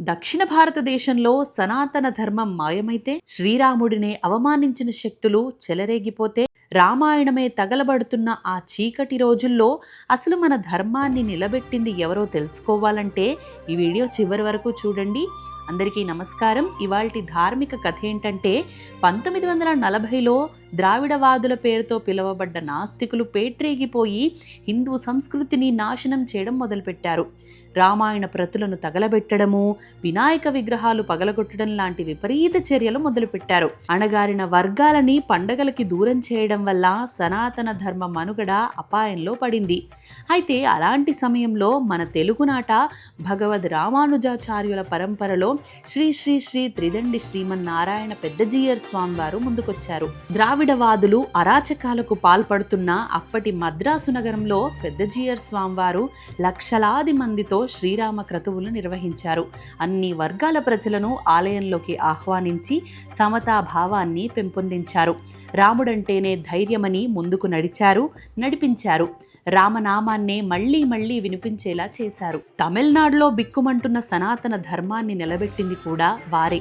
దక్షిణ భారతదేశంలో సనాతన ధర్మం మాయమైతే శ్రీరాముడిని అవమానించిన శక్తులు చెలరేగిపోతే రామాయణమే తగలబడుతున్న ఆ చీకటి రోజుల్లో అసలు మన ధర్మాన్ని నిలబెట్టింది ఎవరో తెలుసుకోవాలంటే ఈ వీడియో చివరి వరకు చూడండి. అందరికీ నమస్కారం. ఇవాల్టి ధార్మిక కథ ఏంటంటే పంతొమ్మిది వందల నలభైలో ద్రావిడవాదుల పేరుతో పిలువబడ్డ నాస్తికులు పేట్రేగిపోయి హిందూ సంస్కృతిని నాశనం చేయడం మొదలుపెట్టారు. రామాయణ ప్రతులను తగలబెట్టడము వినాయక విగ్రహాలు పగలగొట్టడం లాంటి విపరీత చర్యలు మొదలుపెట్టారు. అణగారిన వర్గాలని పండగలకి దూరం చేయడం వల్ల సనాతన ధర్మ మనుగడ అపాయంలో పడింది. అయితే అలాంటి సమయంలో మన తెలుగునాట భగవద్ రామానుజాచార్యుల పరంపరలో శ్రీ శ్రీ శ్రీ త్రిదండి శ్రీమన్నారాయణ పెద్దజీయర్ స్వామి వారు ముందుకొచ్చారు. ద్రావిడవాదులు అరాచకాలకు పాల్పడుతున్న అప్పటి మద్రాసు నగరంలో పెద్దజీయర్ స్వామివారు లక్షలాది మందితో శ్రీరామ క్రతువులు నిర్వహించారు. అన్ని వర్గాల ప్రజలను ఆలయంలోకి ఆహ్వానించి సమతా భావాన్ని పెంపొందించారు. రాముడంటేనే ధైర్యమని ముందుకు నడిచారు నడిపించారు. రామనామాన్నే మళ్ళీ మళ్ళీ వినిపించేలా చేశారు. తమిళనాడులో బిక్కుమంటున్న సనాతన ధర్మాన్ని నిలబెట్టింది కూడా వారే.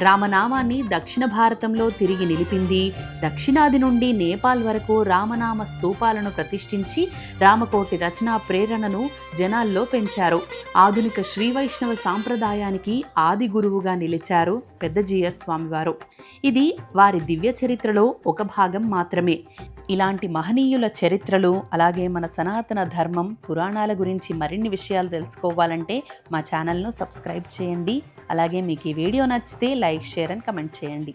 రామనామాన్ని దక్షిణ భారతంలో తిరిగి నిలిపింది. దక్షిణాది నుండి నేపాల్ వరకు రామనామ స్తూపాలను ప్రతిష్ఠించి రామకోటి రచనా ప్రేరణను జనాల్లో పెంచారు. ఆధునిక శ్రీ వైష్ణవ సాంప్రదాయానికి ఆది గురువుగా నిలిచారు పెద్దజీయర్ స్వామివారు. ఇది వారి దివ్య చరిత్రలో ఒక భాగం మాత్రమే. ఇలాంటి మహనీయుల చరిత్రలు అలాగే మన సనాతన ధర్మం పురాణాల గురించి మరిన్ని విషయాలు తెలుసుకోవాలంటే మా ఛానల్ను సబ్స్క్రైబ్ చేయండి. అలాగే మీకు ఈ వీడియో నచ్చితే లైక్ షేర్ అండ్ కమెంట్ చేయండి.